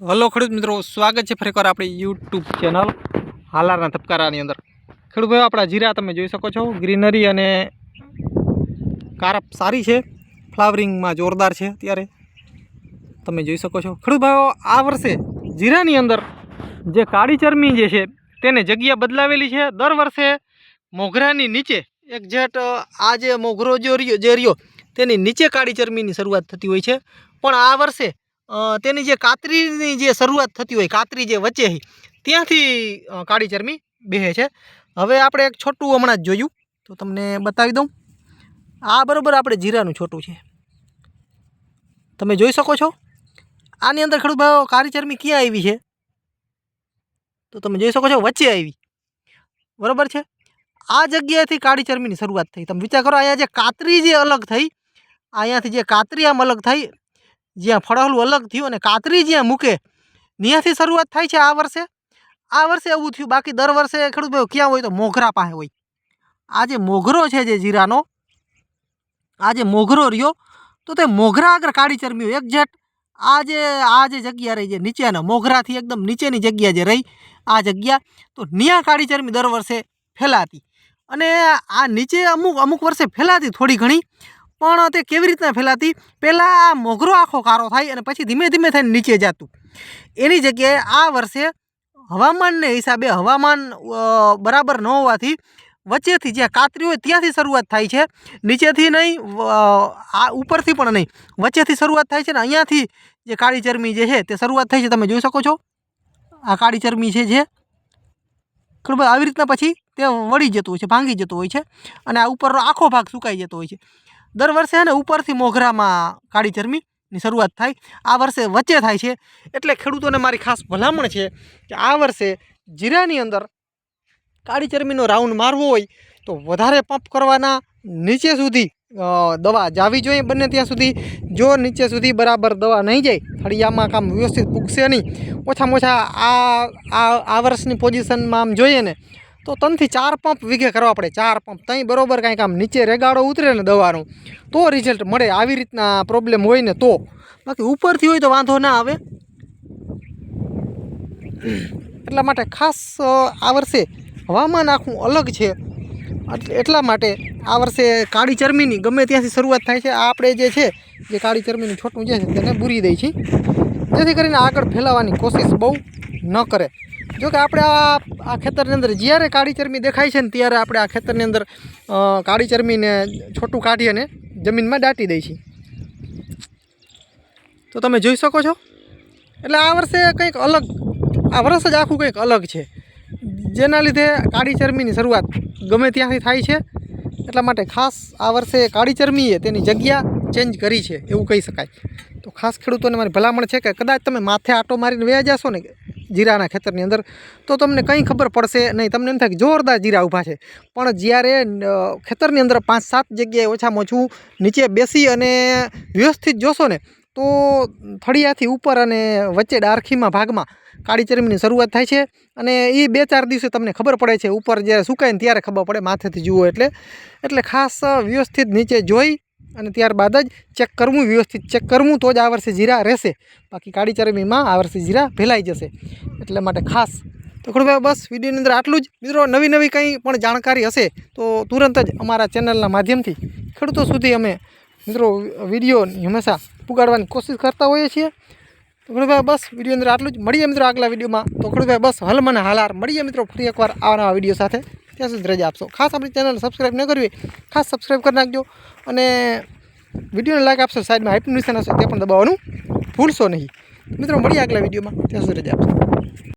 Hello ખેડૂત મિત્રો, સ્વાગત છે ફરીવાર આપણી યુટ્યુબ ચેનલ હાલારના ધબકારાની અંદર. ખેડૂત ભાઈ આપણા જીરા તમે જોઈ શકો છો, ગ્રીનરી અને કારપ સારી છે, ફ્લાવરિંગમાં જોરદાર છે અત્યારે. તમે જોઈ શકો છો. ખેડૂત ભાઈઓ, આ વર્ષે જીરાની અંદર જે કાળી ચરમી જે છે, તેને જગ્યા બદલાવેલી છે. દર વર્ષે મોગરાની નીચે એક્ઝેક્ટ આ જે મોગરો જો રહ્યો જે રહ્યો, તેની નીચે કાળી ચરમીની શરૂઆત થતી હોય છે. પણ આ વર્ષે તેની જે કાતરીની જે શરૂઆત થતી હોય, કાતરી જે વચ્ચે ત્યાંથી કાળી ચરમી બેહે છે. હવે આપણે એક છોટું હમણાં જ જોયું, તો તમને બતાવી દઉં. આ બરાબર આપણે જીરાનું છોટું છે. તમે જોઈ શકો છો. આની અંદર ખેડૂત ભાઈઓ કાળી ચરમી ક્યાં આવી છે? તો તમે જોઈ શકો છો, વચ્ચે આવી. બરાબર છે? આ જગ્યાએથી કાળી ચરમીની શરૂઆત થઈ. તમે વિચાર કરો, અહીંયા જે કાતરી જે અલગ થઈ, અહીંયાથી જે કાતરી આમ અલગ થઈ જ્યાં ફળહલું અલગ થયું અને કાતરી જ્યાં મૂકે ત્યાંથી શરૂઆત થાય છે આ વર્ષે. આ વર્ષે એવું થયું, બાકી દર વર્ષે ખેડૂત ભાઈ ક્યાં હોય તો મોગરા પાસે હોય. આ જે મોગરો છે જે જીરાનો, આ જે મોગરો રહ્યો, તો તે મોગરા આગળ કાળી ચરમી હોય એક્ઝેક્ટ આ જે આ જે જગ્યા રહી જે નીચેના મોઘરાથી એકદમ નીચેની જગ્યા જે રહી, આ જગ્યા, તો ન્યા કાળી ચરમી દર વર્ષે ફેલાતી. અને આ નીચે અમુક અમુક વર્ષે ફેલાતી થોડી ઘણી પણ તે કેવી રીતના ફેલાતી? પહેલાં આ મોગરો આખો કારો થાય અને પછી ધીમે ધીમે થઈને નીચે જતું. એની જગ્યાએ આ વર્ષે હવામાનને હિસાબે હવામાન બરાબર ન હોવાથી વચ્ચેથી જ્યાં કાતરી હોય ત્યાંથી શરૂઆત થાય છે. નીચેથી નહીં આ ઉપરથી પણ નહીં. વચ્ચેથી શરૂઆત થાય છે ને અહીંયાથી જે કાળી ચરમી જે છે તે શરૂઆત થઈ છે. તમે જોઈ શકો છો. આ કાળી ચરમી છે જે. ખબર? આવી રીતના પછી તે વળી જતું હોય છે, ભાંગી જતું હોય છે અને આ ઉપરનો આખો ભાગ સુકાઈ જતો હોય છે. દર વર્ષે ને ઉપરથી મોગરામાં કાળી ચરમીની શરૂઆત થાય. આ વર્ષે વચ્ચે થાય છે. એટલે ખેડૂતોને મારી ખાસ ભલામણ છે કે આ વર્ષે જીરાની અંદર કાળી ચરમીનો રાઉન્ડ મારવો હોય તો વધારે પંપ કરવાના નીચે સુધી દવા જાવી જોઈએ બંને ત્યાં સુધી. જો નીચે સુધી બરાબર દવા નહીં જાય ફળિયામાં કામ વ્યવસ્થિત પૂગશે નહીં. ઓછામાં ઓછા આ આ વર્ષની પોઝિશનમાં આમ જોઈએ ને તો ત્રણથી ચાર પંપ વીઘે કરવા પડે, ચાર પંપ. ત્યાં બરાબર કાંઈક આમ નીચે રેગાડો ઉતરે ને દવાનું. તો રિઝલ્ટ મળે આવી રીતના પ્રોબ્લેમ હોય ને તો. બાકી ઉપરથી હોય તો વાંધો ના આવે. એટલા માટે ખાસ આ વર્ષે હવામાન આખું અલગ છે. એટલા માટે આ વર્ષે કાળી ચરમીની, ગમે ત્યાંથી શરૂઆત થાય છે. આપણે જે છે, જે કાળી ચરમીનું છોટું જે છે, તેને બૂરી દઈ છીએ જેથી કરીને આગળ ફેલાવવાની કોશિશ બહુ ન કરે. જો કે આપણે આ આ ખેતરની અંદર જ્યારે કાળી ચરમી દેખાય છે ને ત્યારે આપણે આ ખેતરની અંદર કાળી ચરમીને છોટું કાઢી અને જમીનમાં દાટી દઈ છીએ. તો તમે જોઈ શકો છો? એટલે આ વર્ષે કંઈક અલગ, આ વર્ષ જ આખું કંઈક અલગ છે. જેના લીધે કાળી ચરમીની શરૂઆત ગમે ત્યાંથી થાય છે. એટલા માટે ખાસ આ વર્ષે કાળી ચરમીએ તેની જગ્યા ચેન્જ કરી છે, એવું કહી શકાય. તો ખાસ ખેડૂતોને મારી ભલામણ છે કે કદાચ તમે માથે આટો મારીને વ્યા જશો ને જીરાના ખેતરની અંદર, તો તમને કંઈ ખબર પડશે નહીં. તમને એમ થાય કે જોરદાર જીરા ઊભા છે. પણ જ્યારે ખેતરની અંદર પાંચ સાત જગ્યાએ ઓછામાં ઓછું નીચે બેસી અને વ્યવસ્થિત જોશો ને, તો થળિયાથી ઉપર અને વચ્ચે ડારખીમાં ભાગમાં કાળી ચરમીની શરૂઆત થાય છે. અને એ બે ચાર દિવસે તમને ખબર પડે છે, ઉપર જ્યારે સુકાય ને ત્યારે ખબર પડે, માથેથી જુઓ એટલે. એટલે ખાસ વ્યવસ્થિત નીચે જોઈ અને ત્યારબાદ જ ચેક કરવું, વ્યવસ્થિત ચેક કરવું તો જ આ વર્ષે જીરા રહેશે. બાકી કાળી ચરમીમાં આ વર્ષે જીરા ભેલાઈ જશે. એટલે માટે ખાસ તો ખડુભાઈ બસ વિડીયોની અંદર આટલું જ. મિત્રો, નવી નવી કંઈ પણ જાણકારી હશે તો તુરંત જ અમારા ચેનલના માધ્યમથી ખેડૂતો સુધી અમે મિત્રો વીડિયો હંમેશા પુગાડવાની કોશિશ કરતા હોઈએ છીએ. તો ખડુભાઈ બસ વીડિયો અંદર આટલું જ. મળીએ મિત્રો આગલા વિડીયોમાં. તો ખડુભાઈ બસ હલ મને હાલાર મળીએ મિત્રો ફરી એકવાર આવા નવા વીડિયો સાથે. ત્યાં સુધી રજા આપશો. ખાસ આપણી ચેનલ સબસ્ક્રાઈબ ન કરવી ખાસ સબસ્ક્રાઈબ કરી નાખજો. અને વિડીયોને લાઈક આપશો, સાઈડમાં હાઈપનું નિશાન હશે તે પણ દબાવવાનું ભૂલશો નહીં. મિત્રો, મળીએ આગલા વિડીયોમાં. ત્યાં સુધી રજા આપશો.